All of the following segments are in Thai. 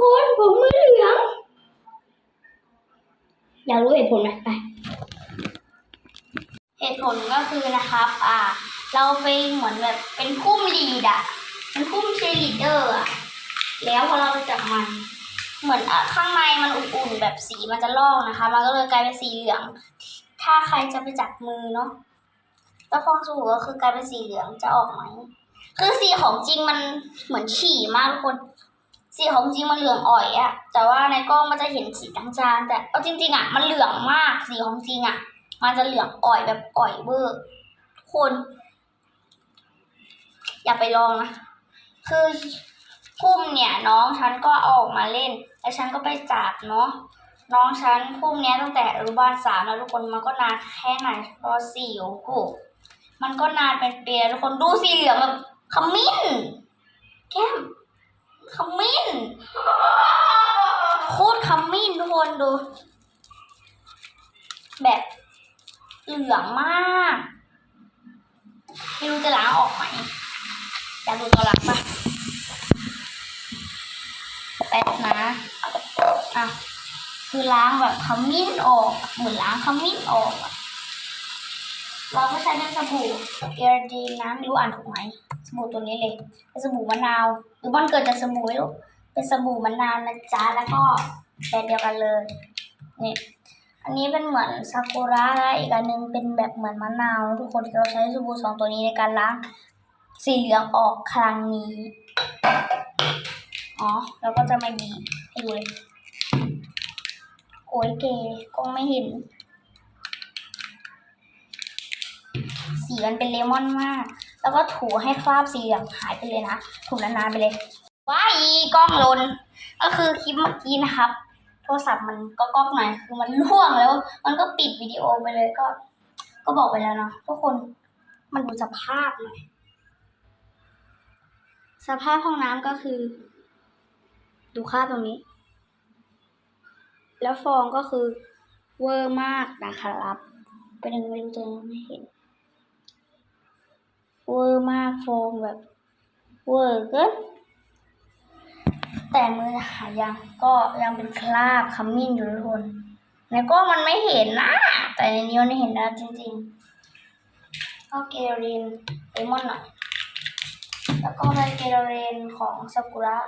คนผมมือเหลือง อยากรู้เหตุผลไหมไป เหตุผลก็คือนะครับ อ่า เราไปเหมือนแบบเป็นพุ่มลีดอะเป็นพุ่มเชยร์ลีเดอร์อะแล้วพอเราไปจับมัน เหมือนอะข้างในมันอุ่นๆแบบสีมันจะลอกนะคะ มันก็เลยกลายเป็นสีเหลือง ถ้าใครจะไปจับมือเนาะแล้วฟองสบู่ก็คือกลายเป็นสีเหลืองจะออกไหมคือสีของจริงมันเหมือนฉี่มากทุกคน สีของจริงมันเหลืองอ่อยอะแต่ว่าในกล้องมันจะเห็นสีจางๆแต่เอาจริง ๆอะมันเหลืองมากสีของจริงอะมันจะเหลืองอ่อยแบบอ่อยเบอร์ทุกคน อย่าไปลองนะคือพุ่มเนี่ยน้องฉันก็เอาออกมาเล่นแล้วฉันก็ไปจับเนาะน้องฉันพุ่มเนี้ยตั้งแต่อนุบาลสามแล้วทุกคนมันก็นานแค่ไหนปสี่โอ้โหมันก็นานเป็นปีแล้วทุกคนดูสีเหลืองแบบขมิ้นแก้ม ขมิ้นโคตรขมิ้นทุกคนดู แบบเหลืองมากไม่รู้จะล้างออกไหมอยากดูตัวล้างปะแป๊บนะ อะ คือล้างแบบขมิ้นออก เหมือนล้างขมิ้นออกอะ เราก็ใช้เป็นสบู่เอรดีนนะไม่รู้อ่านถูกไหมสบู่ตัวนี้เลยเป็นสบู่มะนาว หรือมันเกิดจากสบู่ไม่รู้เป็นสบู่มะนาวนะจ๊ะแล้วก็แบรนด์เดียวกันเลยนี่อันนี้เป็นเหมือนซากุระและอีกอันหนึงเป็นแบบเหมือนมะนาวทุกคนเราใช้สบู่สองตัวนี้ในการล้างสีเหลืองออกครั้งนี้อ๋อแล้วก็จะมาบีบให้ดูเลยโอ้ยเกกล้องไม่เห็น สีมันเป็นเลมอนมาก แล้วก็ถูให้คราบสีเหลืองหายไปเลยนะ ถูนานๆไปเลย ว้ายีกล้องลน ก็คือคลิปเมื่อกี้นะครับ โทรศัพท์มันก็ก๊อกหน่อยคือมันล่วงแล้ว มันก็ปิดวิดีโอไปเลยก็ ก็บอกไปแล้วเนาะทุกคนมันดูสภาพหน่อย สภาพห้องน้ำก็คือ ดูค่าพตรงนี้ แล้วฟองก็คือเวอร์มากนะครับ เป็นยังไงไม่รู้ตัวไม่เห็น เวอร์มากโฟองแบบเวอร์เกินแต่มือหายังก็ยังเป็นคราบขมิ้นอยู่ทุกคนในกล้องมันไม่เห็นนะ แต่ในนี้มันเห็นนะจริงๆ ก็เกลินเลมอนหน่อย แล้วก็เป็นเกลเรนของซากุระ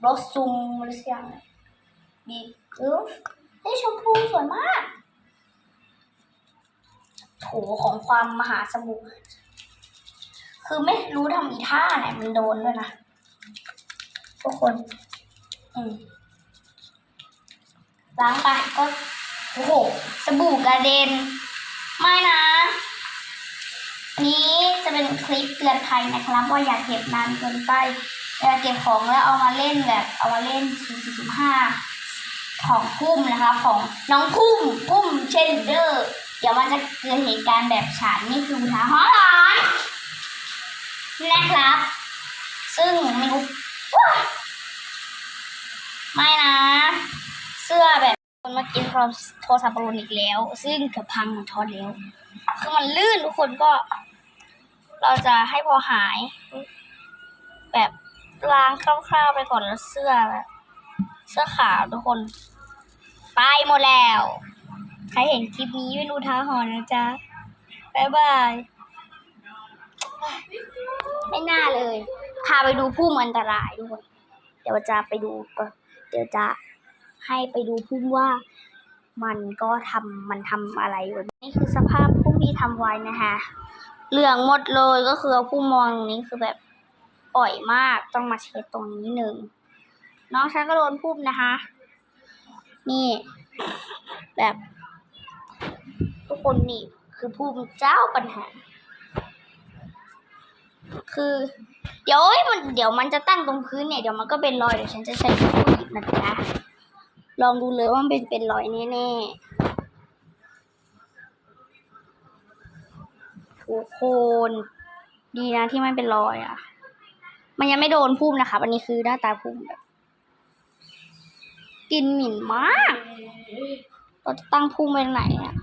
บลอสซูมหรือเสักอย่างบีกึฟนี่ชมพูสวยมาก โถของความมหาสมุทร คือไม่รู้ทำอีท่าไหนมันโดนด้วยนะทุกคน อืมล้างไปก็โอ้โหสบู่กระเด็น ไม่นะ นี้จะเป็นคลิปเตือนภัยนะครับ ว่าอย่าเก็บนานเกินไปอย่าเก็บของแล้วเอามาเล่นแบบเอามาเล่น0 4 5ของพุ่มนะคะ ของน้องพุ่มพุ่มเชนเดอร์ เดี๋ยวมันจะเกิดเหตุการณ์แบบฉันนี่คืออุทาหรณ์ นะครับ ซึ่งม่รู้ว้ายไม่นะ เสื้อแบบคนมากินโทรศัพท์บอลอีกแล้ว ซึ่งเกือบพังหมดทอดแล้ว คือมันลื่นทุกคนก็ เราจะให้พอหาย แบบล้างคร่าวๆไปก่อนแล้วเสื้อแบบเสื้อขาวทุกคนไปหมดแล้ว ใครเห็นคลิปนี้ไม่รู้ท้าหรณ์นะจ๊ะ บ๊ายบาย ไม่น่าเลย พาไปดูผู้มันอันตรายทุกคนเดี๋ยวจะไปดูปะเดี๋ยวจะให้ไปดูพุ่มว่ามันก็ทำมันทำอะไรอยู่นี่คือสภาพพุ่มที่ทำไว้นะคะเหลืองหมดเลยก็คือเอาพุ่มมองตรงนี้คือแบบอ่อยมากต้องมาเช็ดตรงนี้หนึ่งน้องฉันก็โดนพุ่มนะคะ นี่ แบบ ทุกคนนี่คือพุ่มเจ้าปัญหา คือ เดี๋ยวมันเดี๋ยวมันจะตั้งตรงพื้นเนี่ยเดี๋ยวมันก็เป็นรอยเดี๋ยวฉันจะใช้ผู้หยิบนะจ๊ะลองดูเลยว่ามันเป็นเป็นรอยแน่ๆทุกคนดีนะที่มันเป็นรอยอะ มันยังไม่โดนพุ่มนะคะอันนี้คือหน้าตาพุ่มแบบกลินหมิ่นมากเราจะตั้งพุ่มไว้ไหนอะ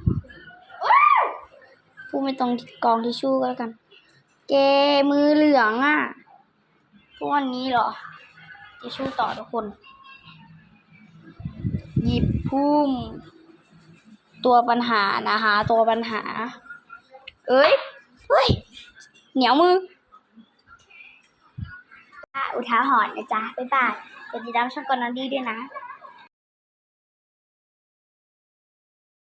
พุ่มไว้ตรงกองทิชชู่ก็แล้วกัน เจมือเหลืองอะพวกวันนี้เหรอทิชชู่ต่อทุกคน หยิบพุ่ม ตัวปัญหานะคะ ตัวปัญหา เอ้ย เฮ้ย เหนียวมือ อุทาหรณ์นะจ๊ะ บ๊ายบายกดติดตามช่องกอนนอนดีด้วยนะ